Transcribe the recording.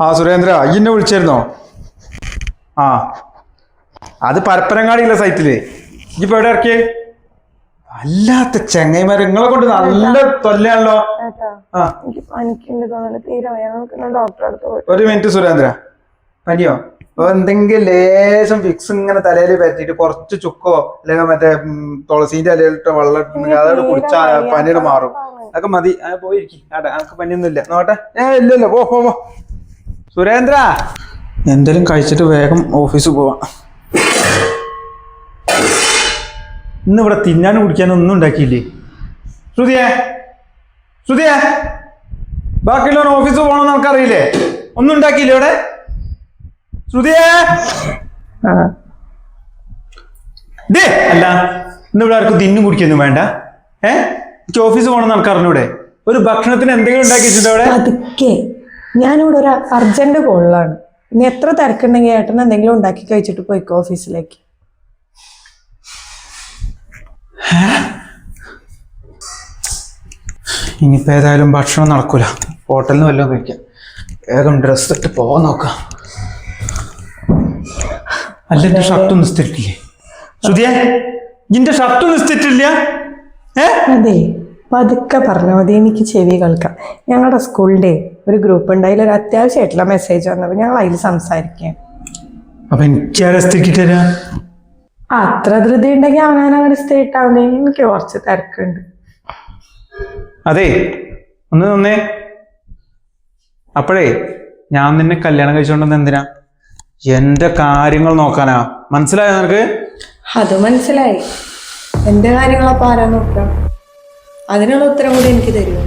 ആ സുരേന്ദ്ര അയ്യന്നെ വിളിച്ചായിരുന്നോ? ആ. അത് പരപ്പനങ്ങാടിയില്ല സൈറ്റിൽ ഇപ്പൊ എവിടെ ഇറക്കിയേ? അല്ലാത്ത ചെങ്ങൈമാര് നിങ്ങളെ കൊണ്ട് നല്ല തൊല്ലയാണല്ലോ. പോയി. ഒരു മിനിറ്റ് സുരേന്ദ്ര. പനിയോ? അപ്പൊ എന്തെങ്കിലും ലേശം ഫിക്സ് ഇങ്ങനെ തലയിൽ പരത്തിയിട്ട് കുറച്ച് ചുക്കോ അല്ലെങ്കിൽ മറ്റേ തുളസീന്റെ ഇലയിലിട്ട വെള്ളം അതോട് കുടിച്ചാ പനിയുടെ മാറും. അതൊക്കെ മതി. ആ പോയിരിക്കും. ആട്ടെ അതൊക്കെ പനിയൊന്നുമില്ല നോട്ടെ ഏ ഇല്ലല്ലോ. പോ പോ പോ. സുരേന്ദ്ര. എന്തെങ്കിലും കഴിച്ചിട്ട് വേഗം ഓഫീസിൽ പോവാം. ഇന്ന് ഇവിടെ തിന്നാനും കുടിക്കാനും ഒന്നും ഉണ്ടാക്കിയില്ലേ? ശ്രുതിയെ? ശ്രുതിയെ? ബാക്കിയുള്ളവർ ഓഫീസിൽ പോകണമെന്ന് നമുക്കറിയില്ലേ ഒന്നും ഉണ്ടാക്കിയില്ലേ ഇവിടെ? ശ്രുതിയെ? ദേ അല്ല ഇന്ന് ഇവിടെ ആർക്കും തിന്നും കുടിക്കൊന്നും വേണ്ട. ഏ? എനിക്ക് പോകണമെന്ന് നമുക്ക് അറിഞ്ഞൂടെ ഒരു ഭക്ഷണത്തിന് എന്തെങ്കിലും ഉണ്ടാക്കി പതുക്കെ. ഞാനിവിടെ ഒരു അർജന്റ് കോളിലാണ്. ഇനി എത്ര തിരക്കുണ്ടെങ്കിൽ ഏട്ടൻ എന്തെങ്കിലും ഉണ്ടാക്കി കഴിച്ചിട്ട് പോയിക്കോ ഓഫീസിലേക്ക്. ഇനിയിപ്പോൾ ഏതായാലും ഭക്ഷണം നടക്കൂല. ഹോട്ടലിൽ നിന്ന് വല്ലതും കഴിക്കാം. വേഗം ഡ്രസ്സ് ഇട്ട് പോകാൻ നോക്കാം. അല്ല ഷർട്ട് ഷർട്ടും നിസ്തിട്ടില്ലേ ശ്രുതിയെ നിന്റെ ഷർട്ടും നിസ്തിട്ടില്ല ഏ? അതെ. പതുക്കെ പറഞ്ഞു മതി എനിക്ക് ചെവി കേൾക്കാം. ഞങ്ങളുടെ സ്കൂളിന്റെ ഒരു ഗ്രൂപ്പ് ഉണ്ട് അതിലൊരു അത്യാവശ്യമായിട്ടുള്ള മെസ്സേജ് വന്നപ്പോൾ ഞങ്ങൾ അതിൽ സംസാരിക്കാം. അപ്പൊ എനിക്ക് ആരാ സ്ഥിരിക്ക് തരാ അത്ര ധൃതി ഉണ്ടെങ്കിൽ അവനവനങ്ങനെ സ്റ്റേ എനിക്ക് കുറച്ച് തിരക്കുണ്ട്. അതെ ഒന്ന് തന്നേ അപ്പോഴേ ഞാൻ നിന്നെ കല്യാണം കഴിച്ചോണ്ടെന്ന് എന്തിനാ? എന്റെ കാര്യങ്ങൾ നോക്കാനാ. മനസ്സിലായോ നിനക്ക്? അത് മനസ്സിലായി. എന്റെ കാര്യങ്ങളപ്പോ ആരാ നോക്കാം? അതിനുള്ള ഉത്തരം കൂടി എനിക്ക് തരുമോ